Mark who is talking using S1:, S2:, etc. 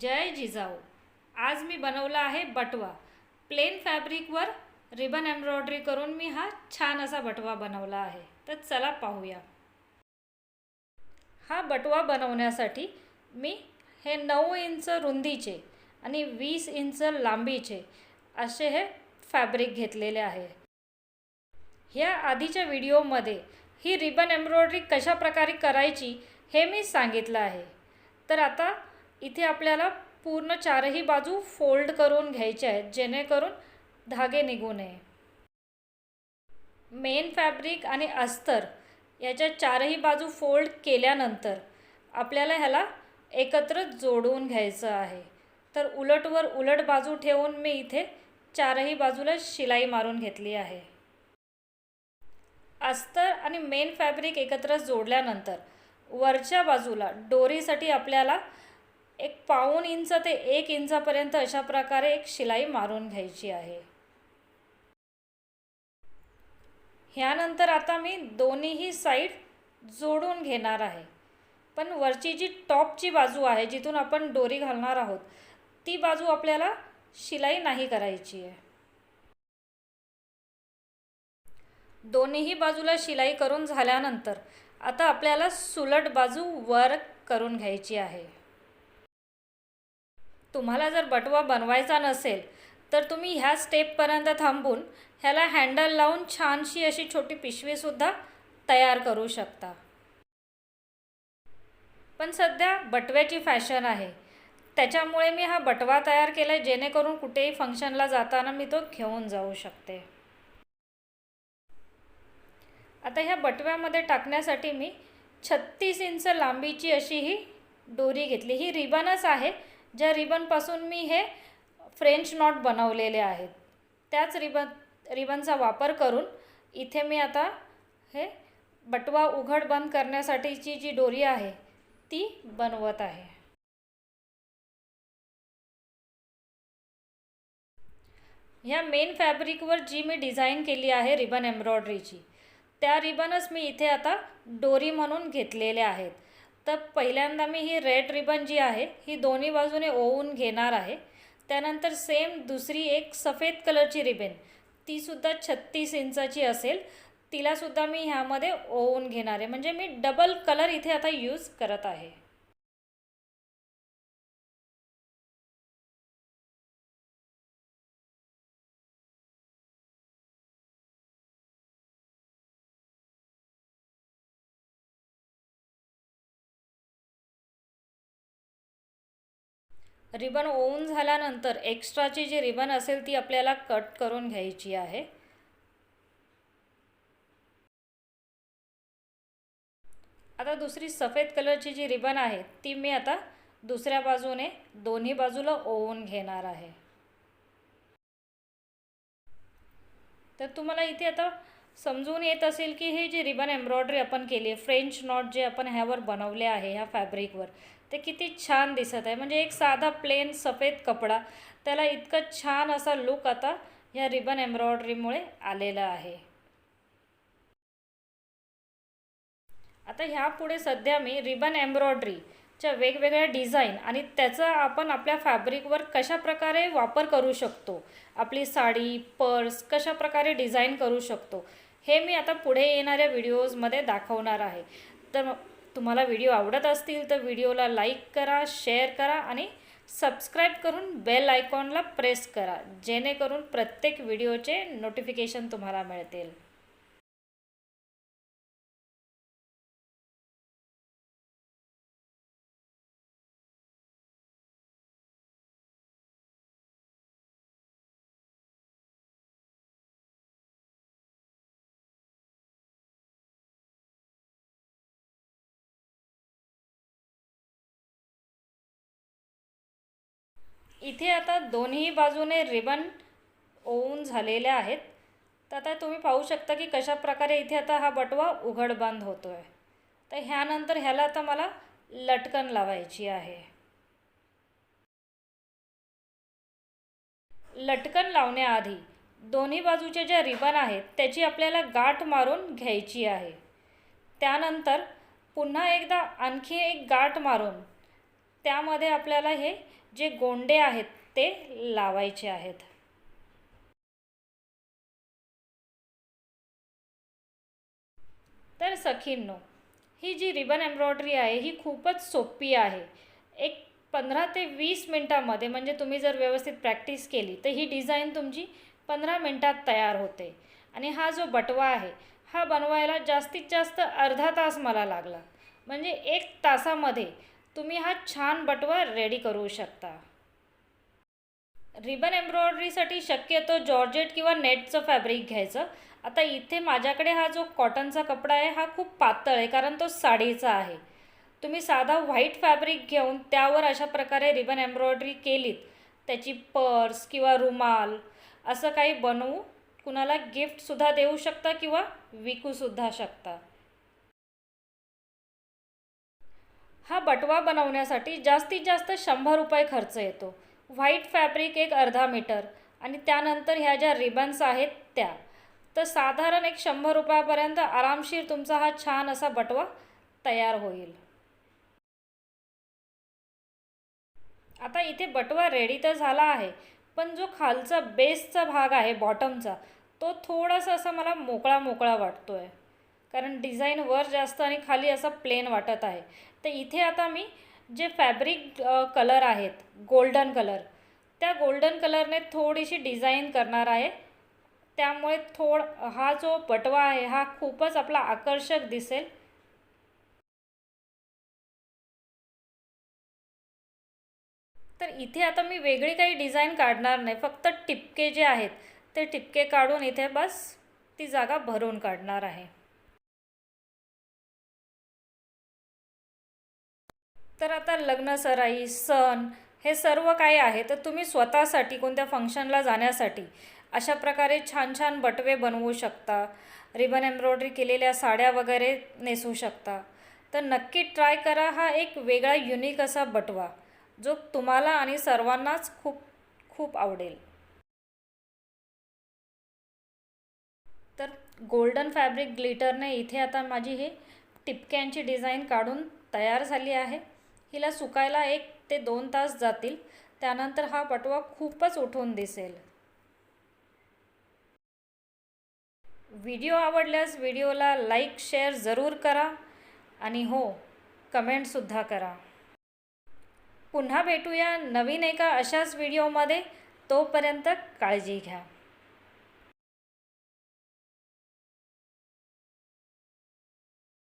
S1: जय जिजाऊ. आज मी बनवला आहे बटवा. प्लेन फॅब्रिकवर रिबन एम्ब्रॉयडरी करून मी हा छान असा बटवा बनवला आहे. तर चला पाहूया. हा बटवा बनवण्यासाठी मी हे नऊ इंच रुंदीचे आणि वीस इंच लांबीचे असे हे फॅब्रिक घेतलेले आहे. ह्या आधीच्या व्हिडिओमध्ये ही रिबन एम्ब्रॉयडरी कशा प्रकारे करायची हे मी सांगितलं आहे. तर आता इथे आपल्याला पूर्ण चारही बाजू फोल्ड करून घ्यायचे आहेत जेणेकरून धागे निघू नये. मेन फॅब्रिक आणि अस्तर याच्या चारही बाजू फोल्ड केल्यानंतर आपल्याला ह्याला एकत्र जोडून घ्यायचं आहे. तर उलटवर उलट बाजू ठेवून मी इथे चारही बाजूला शिलाई मारून घेतली आहे. अस्तर आणि मेन फॅब्रिक एकत्र जोडल्यानंतर वरच्या बाजूला डोरीसाठी आपल्याला एक पाऊण इंच ते एक इंचापर्यंत अशा प्रकारे एक शिलाई मारून घ्यायची आहे. ह्यानंतर आता मी दोन्हीही साईड जोडून घेणार आहे. पण वरची जी टॉपची बाजू आहे जिथून आपण डोरी घालणार आहोत ती बाजू आपल्याला शिलाई नाही करायची आहे. दोन्हीही बाजूला शिलाई करून झाल्यानंतर आता आपल्याला सुलट बाजू वर करून घ्यायची आहे. तुम्हाला जर बटवा बनवायचा नसेल तर तुम्ही ह्या स्टेपपर्यंत थांबून ह्याला हँडल लावून छानशी अशी छोटी पिशवीसुद्धा तयार करू शकता. पण सध्या बटव्याची फॅशन आहे. त्याच्यामुळे मी हा बटवा तयार केला आहे जेणेकरून कुठेही फंक्शनला जाताना मी तो घेऊन जाऊ शकते. आता ह्या बटव्यामध्ये टाकण्यासाठी मी छत्तीस इंच लांबीची अशी ही दोरी घेतली. ही रिबनच आहे ज्या रिबनपासून मी हे फ्रेंच नॉट बनवलेले आहेत त्याच रिबन रिबनचा वापर करून इथे मी आता हे बटवा उघड बंद करण्यासाठीची जी दोरी आहे ती बनवत आहे. ह्या मेन फॅब्रिकवर जी मी डिझाईन केली आहे रिबन एम्ब्रॉयडरीची त्या रिबनच मी इथे आता डोरी म्हणून घेतलेल्या आहेत. तर पहिल्यांदा मी ही रेड रिबन जी आहे ही दोन्ही बाजूने ओवून घेणार आहे. त्यानंतर सेम दुसरी एक सफेद कलरची रिबन तीसुद्धा छत्तीस इंचाची असेल. तिलासुद्धा मी ह्यामध्ये ओवून घेणार आहे. म्हणजे मी डबल कलर इथे आता यूज करत आहे. रिबन ओवून झाल्यानंतर एक्स्ट्राची जी रिबन असेल ती आपल्याला कट करून घ्यायची आहे. आता दुसरी सफेद कलरची जी रिबन आहे ती मी आता दुसऱ्या बाजूने दोन्ही बाजूला ओवून घेणार आहे. तर तुम्हाला इथे आता समजून येत असेल की हे जे रिबन एम्ब्रॉयडरी आपण केली आहे फ्रेंच नॉट जे आपण ह्यावर बनवले आहे ह्या फॅब्रिकवर ते किती छान दिसत आहे. म्हणजे एक साधा प्लेन सफेद कपडा त्याला इतकं छान असा लुक आता ह्या रिबन एम्ब्रॉयडरीमुळे आलेला आहे. आता ह्यापुढे सध्या मी रिबन एम्ब्रॉयडरीच्या वेगवेगळ्या डिझाईन आणि त्याचा आपण आपल्या फॅब्रिकवर कशा प्रकारे वापर करू शकतो आपली साडी पर्स कशा प्रकारे डिझाईन करू शकतो हे मी आता पुढे येणाऱ्या व्हिडिओजमध्ये दाखवणार आहे. तर तुम्हाला व्हिडिओ आवडत असतील तर व्हिडिओला लाईक करा शेअर करा आणि सबस्क्राईब करून बेल आयकॉनला प्रेस करा जेणेकरून प्रत्येक व्हिडिओचे नोटिफिकेशन तुम्हाला मिळतील. इथे आता दोन्ही बाजूने रिबन ओवून झालेल्या आहेत. तर आता तुम्ही पाहू शकता की कशा प्रकारे इथे आता हा बटवा उघड बंद होतो आहे तर ह्यानंतर ह्याला आता मला लटकन लावायची आहे. लटकन लावण्याआधी दोन्ही बाजूच्या ज्या रिबन आहेत त्याची आपल्याला गाठ मारून घ्यायची आहे. त्यानंतर पुन्हा एकदा आणखी एक गाठ मारून त्यामध्ये आपल्याला हे जे गोंडे आहेत ते लावायचे आहेत. तर सखींनो ही जी रिबन एम्ब्रॉयडरी आहे ही खूपच सोपी आहे. एक पंधरा ते वीस मिनटामध्ये म्हणजे तुम्ही जर व्यवस्थित प्रॅक्टिस केली तर ही डिझाईन तुमची पंधरा मिनटात तयार होते. आणि हा जो बटवा आहे हा बनवायला जास्तीत जास्त अर्धा तास मला लागला. म्हणजे एक तासामध्ये तुम्ही हा छान बटवा रेडी करू शकता. रिबन एम्ब्रॉयडरीसाठी शक्यतो जॉर्जेट किंवा नेटचं फॅब्रिक घ्यायचं. आता इथे माझ्याकडे हा जो कॉटनचा कपडा आहे हा खूप पातळ आहे कारण तो साडीचा आहे. तुम्ही साधा व्हाईट फॅब्रिक घेऊन त्यावर अशा प्रकारे रिबन एम्ब्रॉयडरी केलीत त्याची पर्स किंवा रुमाल असं काही बनवू कुणाला गिफ्टसुद्धा देऊ शकता किंवा विकूसुद्धा शकता. हा बटवा बनवण्यासाठी जास्तीत जास्त शंभर रुपये खर्च येतो. व्हाईट फॅब्रिक एक अर्धा मीटर आणि त्यानंतर ह्या ज्या रिबन्स आहेत त्या. तर साधारण एक शंभर रुपयापर्यंत आरामशीर तुमचा हा छान असा बटवा तयार होईल. आता इथे बटवा रेडी तर झाला आहे पण जो खालचा बेसचा भाग आहे बॉटमचा तो थोडासा असा मला मोकळा मोकळा वाटतो आहे कारण डिझाईन वर जास्त आणि खाली असा प्लेन वाटत आहे. तर इथे आता मी जे फॅब्रिक कलर आहेत गोल्डन कलर त्या गोल्डन कलरने थोडीशी डिझाईन करणार आहे. त्यामुळे थोड हा जो पटवा आहे हा खूपच आपला आकर्षक दिसेल. तर इथे आता मी वेगळी काही डिझाईन काढणार नाही फक्त टिपके जे आहेत ते टिपके काढून इथे बस ती जागा भरून काढणार आहे. तर आता लग्न सराई सण हे सर्व काही आहे? तर तुम्ही स्वतःसाठी कोणत्या फंक्शनला जाण्यासाठी अशा प्रकारे छान छान बटवे बनवू शकता. रिबन एम्ब्रॉयडरी केलेल्या साड्या वगैरे नेसू शकता. तर नक्की ट्राय करा हा एक वेगळा युनिक असा बटवा जो तुम्हाला आणि सर्वांनाच खूप खूप आवडेल. तर गोल्डन फॅब्रिक ग्लिटरने इथे आता माझी ही टिपक्यांची डिझाईन काढून तयार झाली आहे. हिला सुकायला एक ते दोन तास जातील. त्यानंतर हा पटवा खूपच उठून दिसेल. व्हिडिओ आवडल्यास व्हिडिओला लाईक शेअर जरूर करा आणि हो कमेंटसुद्धा करा. पुन्हा भेटूया नवीन एका अशाच व्हिडिओमध्ये. तोपर्यंत काळजी घ्या.